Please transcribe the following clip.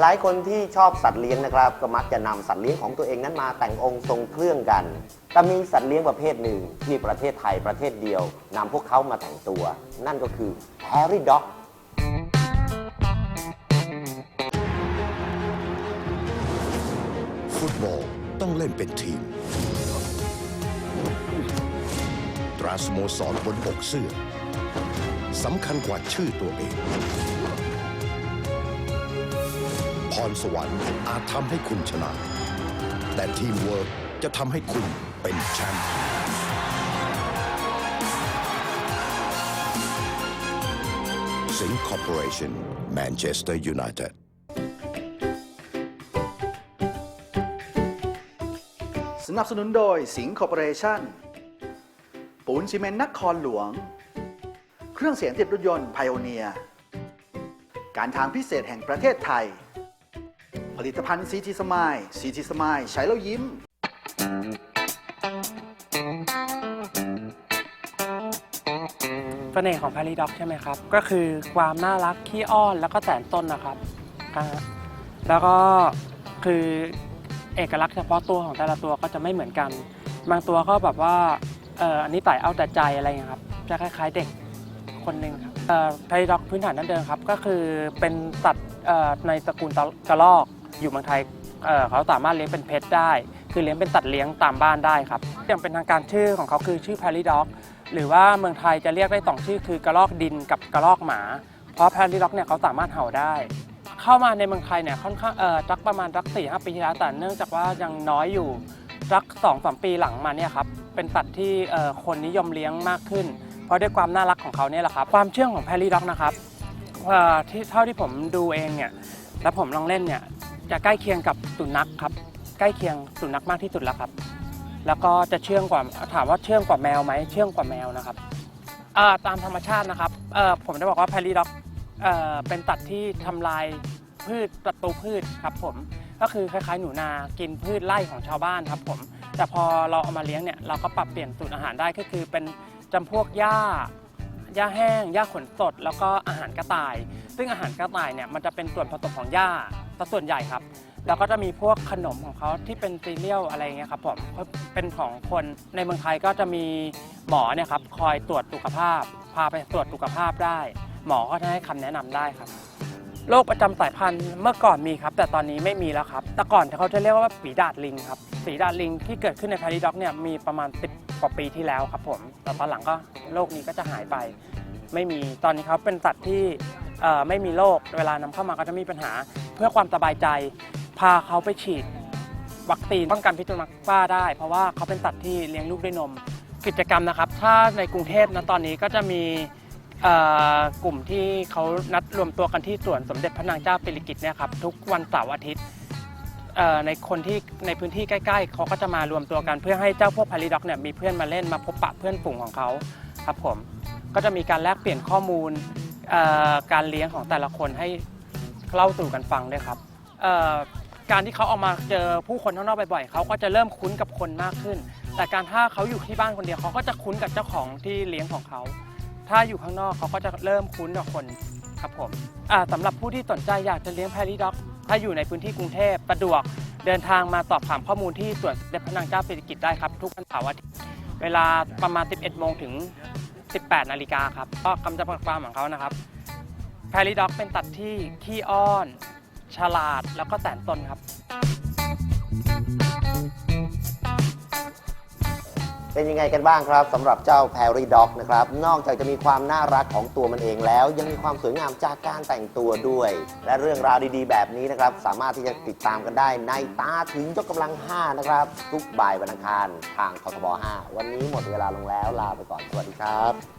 หลายคนที่ชอบสัตว์เลี้ยงนะครับ ก็มักจะนำสัตว์เลี้ยงของตัวเองนั้นมาแต่งองค์ทรงเครื่องกัน แต่มีสัตว์เลี้ยงประเภทหนึ่งที่ประเทศไทยประเทศเดียวนำพวกเขามาแต่งตัว นั่นก็คือแฮร์รี่ด็อก ฟุตบอลต้องเล่นเป็นทีม ตราสโมสรบนปกเสื้อสำคัญกว่าชื่อตัวเอง รสวรรค์อาจทำให้คุณชนะ แต่ทีมเวิร์กจะทำให้คุณเป็นแชมป์สิงคอร์ปอเรชั่นแมนเชสเตอร์ยูไนเต็ดสนับสนุนโดยสิงคอร์ปอเรชั่นปูนซีเมนต์นครหลวง เครื่องเสียงติดรถยนต์ไพโอเนีย การทางพิเศษแห่งประเทศไทย ผลิตภัณฑ์ซีทีสมายซีทีสมายใช้แล้วยิ้ม เสน่ห์ของพาริด็อกใช่ไหมครับ ก็คือความน่ารักขี้อ้อนแล้วก็แสนต้นนะครับอ่าแล้วก็คือเอกลักษณ์เฉพาะตัวของแต่ละตัวก็จะไม่เหมือนกัน บางตัวก็แบบว่าเอออันนี้ไต่เอาแต่ใจอะไรอย่างเงี้ยครับ จะคล้าย ๆเด็กคนหนึ่งครับเอ่อพาริด็อกพื้นฐานนั่นเดิมครับ ก็คือเป็นสัตว์เอ่อในตระกูลตะกระรอก อยู่เมืองไทยเเขาสามารถเลี้ยงเป็นเพชได้ คือเลี้ยงเป็นสัตว์เลี้ยงตามบ้านได้ครับอย่างเป็นทางการชื่อของเขาคือชื่อพาริด็อกหรือว่าเมืองไทยจะเรียกได้สองชื่อคือกระรอกดินกับกระรอกหมา เพราะแพนดิล็อกเนี่ยเขาสามารถเห่าได้ เข้ามาในเมืองไทยเนี่ยค่อนข้างเอ่อสักประมาณสักสี่ห้าปีที่แล้วแต่เนื่องจากว่ายังน้อยอยู่สักสองสามปีหลังมาเนี่ยครับเป็นสัตว์ที่เอ่อคนนิยมเลี้ยงมากขึ้น เพราะด้วยความน่ารักของเขาเนี่ยแหละครับความเชื่องของแพนดิล็อกนะครับเอ่อที่เท่าที่ผมดูเองเนี่ยแล้วผมลองเล่นเนี่ย จะใกล้เคียงกับสุนัขครับ ใกล้เคียงสุนัขมากที่สุดแล้วครับ แล้วก็จะเชื่องกว่าถามว่าเชื่องกว่าแมวไหมเชื่องกว่าแมวนะครับตามธรรมชาตินะครับผมจะบอกว่าแพรีด็อกเอเป็นตัดที่ทำลายพืชศัตรูพืชครับผมก็คือคล้ายๆหนูนากินพืชไร่ของชาวบ้านครับผมแต่พอเราเอามาเลี้ยงเนี่ยเราก็ปรับเปลี่ยนสูตรอาหารได้ก็คือเป็นจำพวกหญ้าหญ้าแห้งหญ้าขนสด แล้วก็อาหารกระต่าย ซึ่งอาหารกระต่ายเนี่ยมันจะเป็นส่วนผสมของหญ้า ซะส่วนใหญ่ครับ แล้วก็จะมีพวกขนมของเขาที่เป็นซีเรียลอะไรเงี้ยครับผมเขาเป็นของคนในเมืองไทยก็จะมีหมอเนี่ยครับคอยตรวจสุขภาพ พาไปตรวจสุขภาพได้ หมอก็จะให้คำแนะนำได้ครับ โรคประจำสายพันธุ์เมื่อก่อนมีครับ แต่ตอนนี้ไม่มีแล้วครับ แต่ก่อนเขาจะเรียกว่าฝีดาดลิงครับฝีดาดลิงที่เกิดขึ้นในพาริด็อกเนี่ยมีประมาณ 10 กว่าปีที่แล้วครับผมแต่ตอนหลังก็โรคนี้ก็จะหายไป ไม่มีตอนนี้เขาเป็นสัตว์ที่เอ่อไม่มีโรคเวลานำเข้ามาก็จะมีปัญหา เพื่อความสบายใจ พาเขาไปฉีด วัคซีนป้องกันพิษสุนัขบ้าได้ เพราะว่าเขาเป็นสัตว์ที่เลี้ยงลูกด้วยนม กิจกรรมนะครับ ถ้าในกรุงเทพนะตอนนี้ก็จะมีเอ่อกลุ่มที่เขานัดรวมตัวกันที่สวนสมเด็จพระนางเจ้าปิริกิติ์เนี่ยครับทุกวันเสาร์อาทิตย์เอ่อในคนที่ในพื้นที่ใกล้ๆ เขาก็จะมารวมตัวกันเพื่อให้เจ้าพวกพาริด็อกเนี่ยมีเพื่อนมาเล่นมาพบปะเพื่อนฝูงของเขาครับผมก็จะมีการแลกเปลี่ยนข้อมูลเอ่อการเลี้ยงของแต่ละคนให้ เล่าสู่กันฟังด้วยครับเอ่อการที่เขาออกมาเจอผู้คนข้างนอกบ่อยๆเขาก็จะเริ่มคุ้นกับคนมากขึ้น แต่การถ้าเขาอยู่ที่บ้านคนเดียวเขาก็จะคุ้นกับเจ้าของที่เลี้ยงของเขา ถ้าอยู่ข้างนอกเขาก็จะเริ่มคุ้นกับคนครับผมอ่าสำหรับผู้ที่สนใจอยากจะเลี้ยงแพรรี่ด็อก ถ้าอยู่ในพื้นที่กรุงเทพสะดวกเดินทางมาสอบถามข้อมูลที่สวนสมเด็จพระนางเจ้าสิริกิติ์ได้ครับ ทุกวันเสาร์อาทิตย์เวลาประมาณ 11โมงถึง 18 นาฬิกาครับก็คำจำกัดความของเขานะครับ แพรรีด็อกเป็นตัดที่ขี้อ้อน ฉลาดแล้วก็แสนสนครับ เป็นยังไงกันบ้างครับสำหรับเจ้าแพรีด็อกนะครับ นอกจากจะมีความน่ารักของตัวมันเองแล้ว ยังมีความสวยงามจากการแต่งตัวด้วย และเรื่องราวดีๆ แบบนี้นะครับ สามารถที่จะติดตามกันได้ในตาถึงยกกำลัง 5 นะครับ ทุกบ่ายวันอังคารทางททบ 5 วันนี้หมดเวลาลงแล้วลาไปก่อนสวัสดีครับ